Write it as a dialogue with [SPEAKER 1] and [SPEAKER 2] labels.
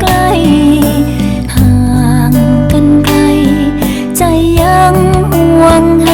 [SPEAKER 1] ใกล้ห่างกันไกลใจยังหวังหา